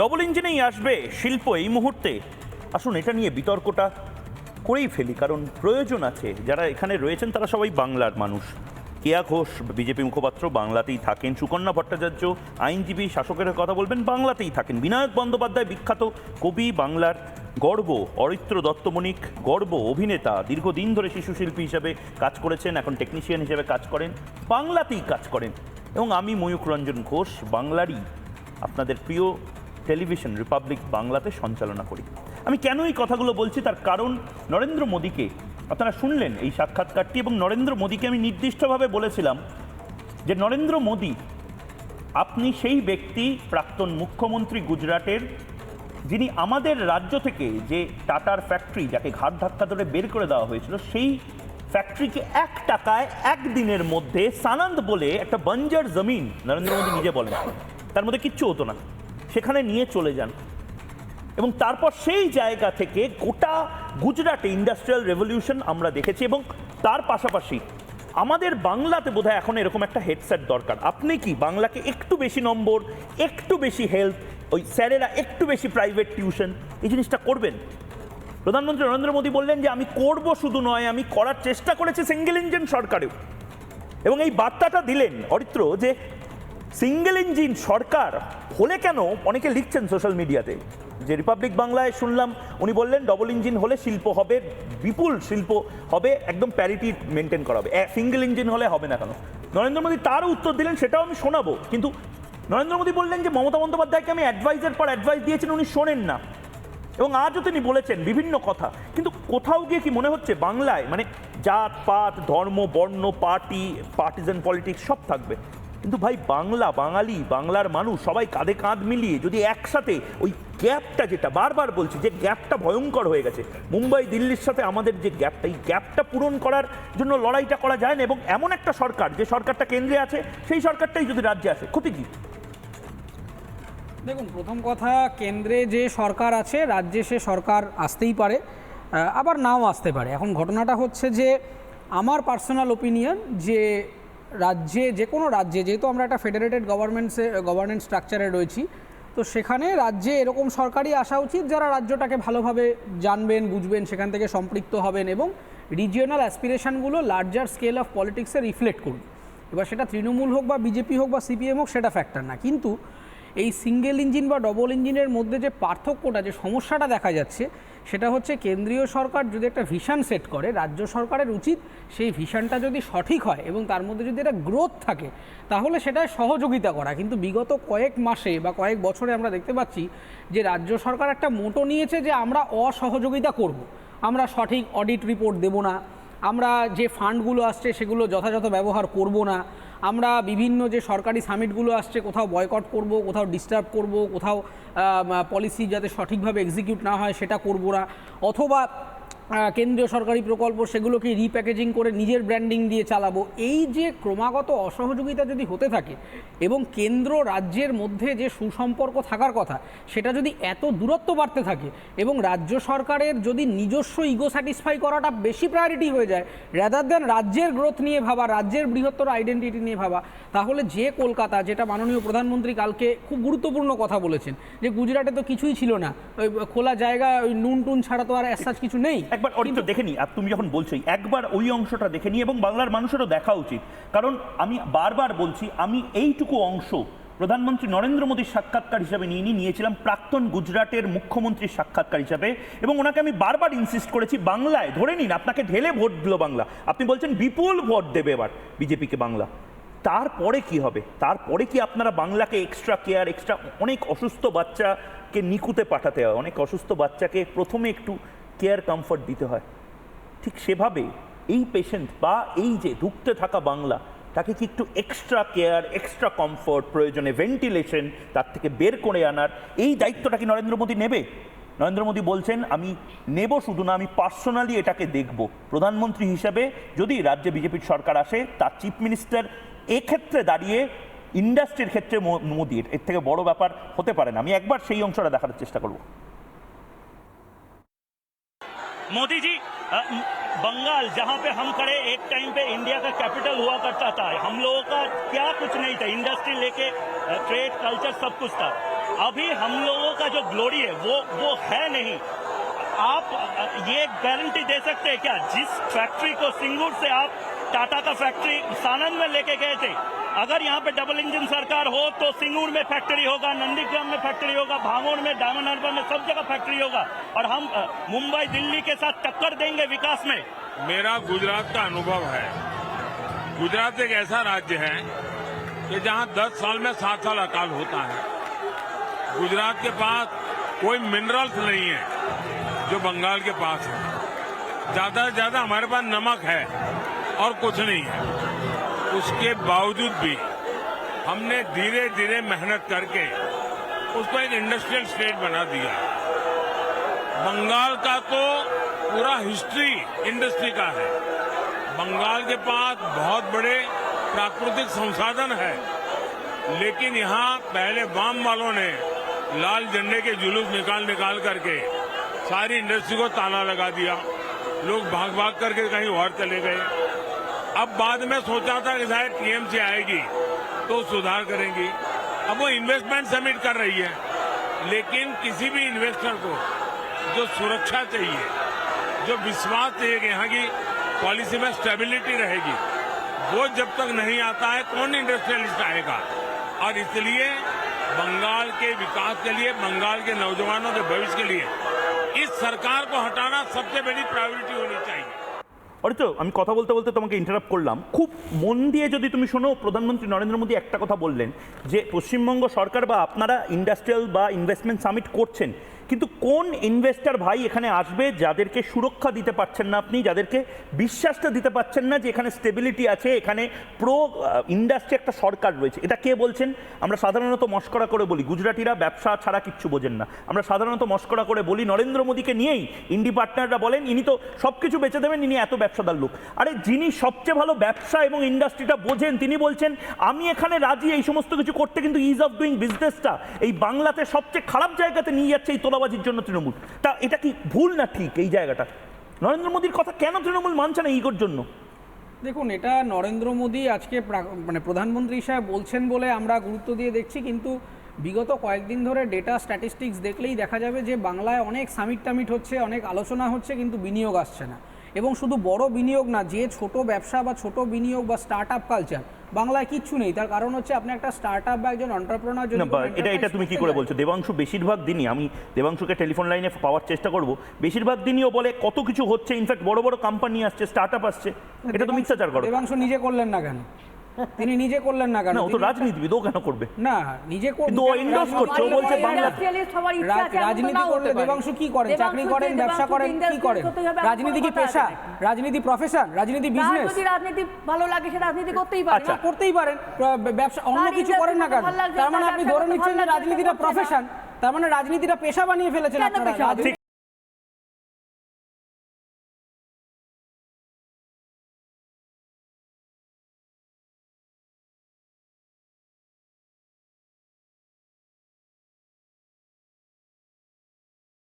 Double ইঞ্জিনেই আসবে শিল্প এই মুহূর্তে। আসুন, এটা নিয়ে বিতর্কটা করেই ফেলি, কারণ প্রয়োজন আছে। যারা এখানে রয়েছেন, তারা সবাই বাংলার মানুষ। কেয়া ঘোষ, বিজেপি মুখপাত্র, বাংলাতেই থাকেন। সুকন্যা ভট্টাচার্য, আইনজীবী, শাসকের কথা বলবেন, বাংলাতেই থাকেন। বিনায়ক বন্দ্যোপাধ্যায় বিখ্যাত কবি, বাংলার গর্ব, অরিত্র দত্তমণিক গর্ব অভিনেতা, দীর্ঘদিন ধরে শিশু শিল্পী হিসেবে কাজ করেছেন, এখন টেকনিশিয়ান হিসেবে কাজ করেন, বাংলাতেই কাজ করেন। এবং আমি ময়ূক রঞ্জন ঘোষ, বাংলারই আপনাদের প্রিয় টেলিভিশন রিপাবলিক বাংলাতে সঞ্চালনা করি। আমি কেন এই কথাগুলো বলছি? তার কারণ নরেন্দ্র মোদীকে আপনারা শুনলেন এই সাক্ষাৎকারটি এবং নরেন্দ্র মোদীকে আমি নির্দিষ্টভাবে বলেছিলাম যে নরেন্দ্র মোদী, আপনি সেই ব্যক্তি, প্রাক্তন মুখ্যমন্ত্রী গুজরাটের, যিনি আমাদের রাজ্য থেকে যে টাটার ফ্যাক্টরি যাকে ঘাট ধাক্কা ধরে বের করে দেওয়া হয়েছিল, সেই ফ্যাক্টরিকে এক টাকায় একদিনের মধ্যে সানন্দ বলে একটা বঞ্জার জমিন নরেন্দ্র মোদী নিজে বলেন। তার মধ্যে কিচ্ছু হতো না। সেখানে নিয়ে চলে যান। এবং তারপর সেই জায়গা থেকে গোটা গুজরাটে ইন্ডাস্ট্রিয়াল রেভলিউশন আমরা দেখেছি এবং তার পাশাপাশি আমাদের বাংলাতে বোধহয় এখন এরকম একটা হেডসেট দরকার। আপনি কি বাংলাকে একটু বেশি নম্বর, একটু বেশি হেল্প ওই স্যারেরা একটু বেশি প্রাইভেট টিউশন এই জিনিসটা করবেন? প্রধানমন্ত্রী নরেন্দ্র মোদী বললেন যে, আমি করব শুধু নয়, আমি করার চেষ্টা করেছি সিঙ্গেল ইঞ্জিন সরকারেও। এবং এই বার্তাটা দিলেন অরিত্র যে সিঙ্গেল ইঞ্জিন সরকার হলে কেন? অনেকে লিখছেন সোশ্যাল মিডিয়াতে। যে রিপাবলিক বাংলায় শুনলাম, উনি বললেন ডবল ইঞ্জিন হলে শিল্প হবে, বিপুল শিল্প হবে, একদম প্যারিটি মেনটেন করা হবে। সিঙ্গেল ইঞ্জিন হলে হবে না কেন? নরেন্দ্র মোদী তারও উত্তর দিলেন, সেটাও আমি শোনাবো। কিন্তু নরেন্দ্র মোদী বললেন যে মমতা বন্দ্যোপাধ্যায়কে আমি অ্যাডভাইসের পর অ্যাডভাইস দিয়েছেন, উনি শোনেন না। এবং আজও তিনি বলেছেন বিভিন্ন কথা। কিন্তু কোথাও গিয়ে কি মনে হচ্ছে, বাংলায় মানে জাত, পাত, ধর্ম, বর্ণ, পার্টি পার্টিজান পলিটিক্স সব থাকবে। কিন্তু ভাই, বাংলা, বাঙালি, বাংলার মানুষ সবাই কাঁধে কাঁধ মিলিয়ে যদি একসাথে ওই গ্যাপটা যেটা, বারবার বলছি যে গ্যাপটা ভয়ঙ্কর হয়ে গেছে। মুম্বাই, দিল্লির সাথে আমাদের যে গ্যাপটা, এই গ্যাপটা পূরণ করার জন্য লড়াইটা করা যায় না এবং এমন একটা সরকার, যে সরকারটা কেন্দ্রে আছে, সেই সরকারটাই যদি রাজ্যে আসে, ক্ষতি কী? দেখুন, প্রথম কথা, কেন্দ্রে যে সরকার আছে, রাজ্যে সে সরকার আসতেই পারে আবার নাও আসতে পারে। এখন ঘটনাটা হচ্ছে যে, আমার পার্সোনাল ওপিনিয়ন যে রাজ্যে, যে কোনো রাজ্যে, যেহেতু আমরা একটা ফেডারেটেড গভর্নমেন্টসে গভর্নেন্স স্ট্রাকচারে রয়েছি, তো সেখানে রাজ্যে এরকম সরকারই আসা উচিত যারা রাজ্যটাকে ভালোভাবে জানবেন, বুঝবেন, সেখান থেকে সম্পৃক্ত হবেন এবং রিজিওনাল অ্যাসপিরেশানগুলো লার্জার স্কেল অফ পলিটিক্সে রিফ্লেক্ট করুন। এবার সেটা তৃণমূল হোক বা বিজেপি হোক বা সিপিএম হোক, সেটা ফ্যাক্টর না। কিন্তু এই সিঙ্গেল ইঞ্জিন বা ডবল ইঞ্জিনের মধ্যে যে পার্থক্যটা, যে সমস্যাটা দেখা যাচ্ছে, সেটা হচ্ছে কেন্দ্রীয় সরকার যদি একটা ভিশন সেট করে, রাজ্য সরকারের উচিত সেই ভিশনটা যদি সঠিক হয় এবং তার মধ্যে যদি একটা গ্রোথ থাকে, তাহলে সেটা সহযোগিতা করা কিন্তু বিগত কয়েক মাসে বা কয়েক বছরে আমরা দেখতে পাচ্ছি যে রাজ্য সরকার একটা মোটো নিয়েছে যে আমরা অসহযোগিতা করব। আমরা সঠিক অডিট রিপোর্ট দেব না, আমরা যে ফান্ডগুলো আসছে সেগুলো যথাযথ ব্যবহার করব না আমরা বিভিন্ন যে সরকারি সামিটগুলো আসছে, কোথাও বয়কট করব, কোথাও ডিস্টার্ব করব, কোথাও পলিসি যাতে সঠিকভাবে এক্সিকিউট না হয় সেটা করব না অথবা কেন্দ্রীয় সরকারি প্রকল্প, সেগুলোকে রিপ্যাকেজিং করে নিজের ব্র্যান্ডিং দিয়ে চালাবো। এই যে ক্রমাগত অসহযোগিতা যদি হতে থাকে এবং কেন্দ্র রাজ্যের মধ্যে যে সুসম্পর্ক থাকার কথা, সেটা যদি এত দূরত্ব বাড়তে থাকে এবং রাজ্য সরকারের যদি নিজস্ব ইগো স্যাটিসফাই করাটা বেশি প্রায়োরিটি হয়ে যায় রাদার দেন রাজ্যের গ্রোথ নিয়ে ভাবা, রাজ্যের বৃহত্তর আইডেন্টিটি নিয়ে ভাবা, তাহলে যে কলকাতা, যেটা মাননীয় প্রধানমন্ত্রী কালকে খুব গুরুত্বপূর্ণ কথা বলেছেন, যে গুজরাটে তো কিছুই ছিল না। ওই খোলা জায়গা, ওই নুন টুন ছাড়া তো আর অ্যাসাজ কিছু নেই। একবার অরিত্র দেখে নি আর তুমি যখন বলছোই একবার ওই অংশটা দেখে নি এবং বাংলার মানুষেরও দেখা উচিত। কারণ আমি বারবার বলছি আমি এইটুকু অংশ প্রধানমন্ত্রী নরেন্দ্র মোদীর সাক্ষাৎকার হিসাবে নিয়ে নিয়ে নিয়েছিলাম প্রাক্তন গুজরাটের মুখ্যমন্ত্রীর সাক্ষাৎকার হিসাবে এবং ওনাকে আমি বারবার ইনসিস্ট করেছি বাংলায় ধরে নিন আপনাকে ঢেলে ভোট দিল বাংলা। আপনি বলছেন বিপুল ভোট দেবে এবার বিজেপিকে বাংলা। তারপরে কি হবে? তারপরে কি আপনারা বাংলাকে এক্সট্রা কেয়ার এক্সট্রা অনেক অসুস্থ বাচ্চাকে নিকুতে পাঠাতে হয়? অনেক অসুস্থ বাচ্চাকে প্রথমে একটু কেয়ার কমফর্ট দিতে হয়। ঠিক সেভাবে এই পেশেন্ট বা এই যে ঢুকতে থাকা বাংলা, তাকে কি একটু এক্সট্রা কেয়ার এক্সট্রা কমফর্ট প্রয়োজনে ভেন্টিলেশন তার থেকে বের করে আনার, এই দায়িত্বটা কি নরেন্দ্র মোদী নেবে? নরেন্দ্র মোদী বলছেন, আমি নেব শুধু না, আমি পার্সোনালি এটাকে দেখব। প্রধানমন্ত্রী হিসেবে যদি রাজ্যে বিজেপির সরকার আসে, তার চিফ মিনিস্টার এক্ষেত্রে দাঁড়িয়ে ইন্ডাস্ট্রির ক্ষেত্রে মোদির। এর থেকে বড় ব্যাপার হতে পারে না। আমি একবার সেই অংশটা দেখার চেষ্টা করব। मोदी जी बंगाल, जहाँ पे हम खड़े, एक टाइम पे इंडिया का कैपिटल हुआ करता था। हम लोगों का क्या कुछ नहीं था। इंडस्ट्री लेके ट्रेड, कल्चर, सब कुछ था। अभी हम लोगों का जो ग्लोरी है, वो वो है नहीं। आप ये गारंटी दे सकते हैं क्या? जिस फैक्ट्री को सिंगूर से आप टाटा का फैक्ट्री सानंद में लेके गए थे। अगर यहाँ पे डबल इंजन सरकार हो तो सिंगूर में फैक्ट्री होगा, नंदीग्राम में फैक्ट्री होगा, भांगोड़ में डायमंड हार्बर में सब जगह फैक्ट्री होगा। और हम मुंबई, दिल्ली के साथ टक्कर देंगे विकास में। मेरा गुजरात का अनुभव है। गुजरात एक ऐसा राज्य है कि जहाँ दस साल में सात साल अकाल होता है। गुजरात के पास कोई मिनरल्स नहीं है, जो बंगाल के पास है। ज़्यादा से ज़्यादा हमारे पास नमक है। और कुछ नहीं है। उसके बावजूद भी हमने धीरे धीरे मेहनत करके उसको एक इंडस्ट्रियल स्टेट बना दिया। बंगाल का तो पूरा हिस्ट्री इंडस्ट्री का है। बंगाल के पास बहुत बड़े प्राकृतिक संसाधन है। लेकिन यहाँ पहले वाम वालों ने लाल झंडे के जुलूस निकाल निकाल करके सारी इंडस्ट्री को ताला लगा दिया। लोग भाग भाग करके कहीं और चले गए। अब बाद में सोचा था कि शायद टीएमसी आएगी तो सुधार करेंगी। अब वो इन्वेस्टमेंट समिट कर रही है, लेकिन किसी भी इन्वेस्टर को जो सुरक्षा चाहिए, जो विश्वास चाहिए कि यहाँ की पॉलिसी में स्टेबिलिटी रहेगी, वो जब तक नहीं आता है, कौन इंडस्ट्रियलिस्ट आएगा? और इसलिए बंगाल के विकास के लिए, बंगाल के नौजवानों के भविष्य के लिए, इस सरकार को हटाना सबसे बड़ी प्रायोरिटी होनी चाहिए। অরিত আমি কথা বলতে বলতে তোমাকে ইন্টারাপ্ট করলাম। খুব মন দিয়ে যদি তুমি শোনো, প্রধানমন্ত্রী নরেন্দ্র মোদী একটা কথা বললেন যে, পশ্চিমবঙ্গ সরকার বা আপনারা ইন্ডাস্ট্রিয়াল বা ইনভেস্টমেন্ট সামিট করছেন কিন্তু কোন ইনভেস্টর ভাই এখানে আসবে যাদেরকে সুরক্ষা দিতে পারছেন না আপনি, যাদেরকে বিশ্বাসটা দিতে পারছেন না যে এখানে স্টেবিলিটি আছে, এখানে প্রো ইন্ডাস্ট্রি একটা সরকার রয়েছে? এটা কে বলছেন? আমরা সাধারণত মস্করা করে বলি। গুজরাটিরা ব্যবসা ছাড়া কিচ্ছু বোঝেন না। আমরা সাধারণত মস্করা করে বলি, নরেন্দ্র মোদীকে নিয়েই ইন্ডি পার্টনাররা বলেন, ইনি তো সব কিছু বেচে দেবেন, ইনি এত ব্যবসাদার লোক। আরে যিনি সবচেয়ে ভালো ব্যবসা এবং ইন্ডাস্ট্রিটা বোঝেন, তিনি বলছেন, আমি এখানে রাজি, এই সমস্ত কিছু করতে কিন্তু ইজ অফ ডুইং বিজনেসটা এই বাংলাতে সবচেয়ে খারাপ জায়গাতে নিয়ে যাচ্ছে এই তোলাবাজির জন্য তৃণমূল। তা এটা কি ভুল না ঠিক এই জায়গাটা? নরেন্দ্র মোদীর কথা কেন তৃণমূল মানছে না ইগোর জন্য? দেখুন, এটা নরেন্দ্র মোদী আজকে মানে প্রধানমন্ত্রী হিসাবে বলছেন বলে আমরা গুরুত্ব দিয়ে দেখছি, কিন্তু বিগত কয়েকদিন ধরে ডেটা স্ট্যাটিস্টিক্স দেখলেই দেখা যাবে যে বাংলায় অনেক সামিট টামিট হচ্ছে, অনেক আলোচনা হচ্ছে, কিন্তু বিনিয়োগ আসছে না। এবং শুধু বড় বিনিয়োগ না যে ছোট ব্যবসা বা ছোট বিনিয়োগ বা স্টার্ট আপ কালচার বাংলায় কিচ্ছু নেই। তার কারণ হচ্ছে আপনি একটা স্টার্ট আপ বা একজন অন্টারপ্রনার জন্য এটা এটা তুমি কি করে বলছো? দেবাংশ বেশিরভাগ দিনই আমি দেবাংশকে টেলিফোন লাইনে পাওয়ার চেষ্টা করব। বেশিরভাগ দিনই ও বলে কত কিছু হচ্ছে। ইনফ্যাক্ট বড় বড় কোম্পানি আসছে স্টার্ট আপ আসছে। এটা তো মিথ্যাচার করো। দেবাংশু নিজে করলেন না কেন? তিনি নিজে করলেন না কেন? ও তো রাজনীতিবিদ ও কেন করবে? না নিজে কিন্তু ও endorse করছে, ও বলছে বাংলা- রাজনীতি করলে দেবাংশু কি করেন? চাকরি করেন ব্যবসা করেন কি করেন? রাজনীতি কি পেশা? রাজনীতি প্রফেশন রাজনীতি বিজনেস যদি রাজনীতি ভালো লাগে সে রাজনীতি করতেই পারে আচ্ছা। না। করতেই পারেন। ব্যবসা অন্য কিছু করেন না কেন? তার মানে আপনি ধরে নিচ্ছেন যে রাজনীতিটা প্রফেশন তার মানে রাজনীতিটা পেশা বানিয়ে ফেলেছেন আপনারা।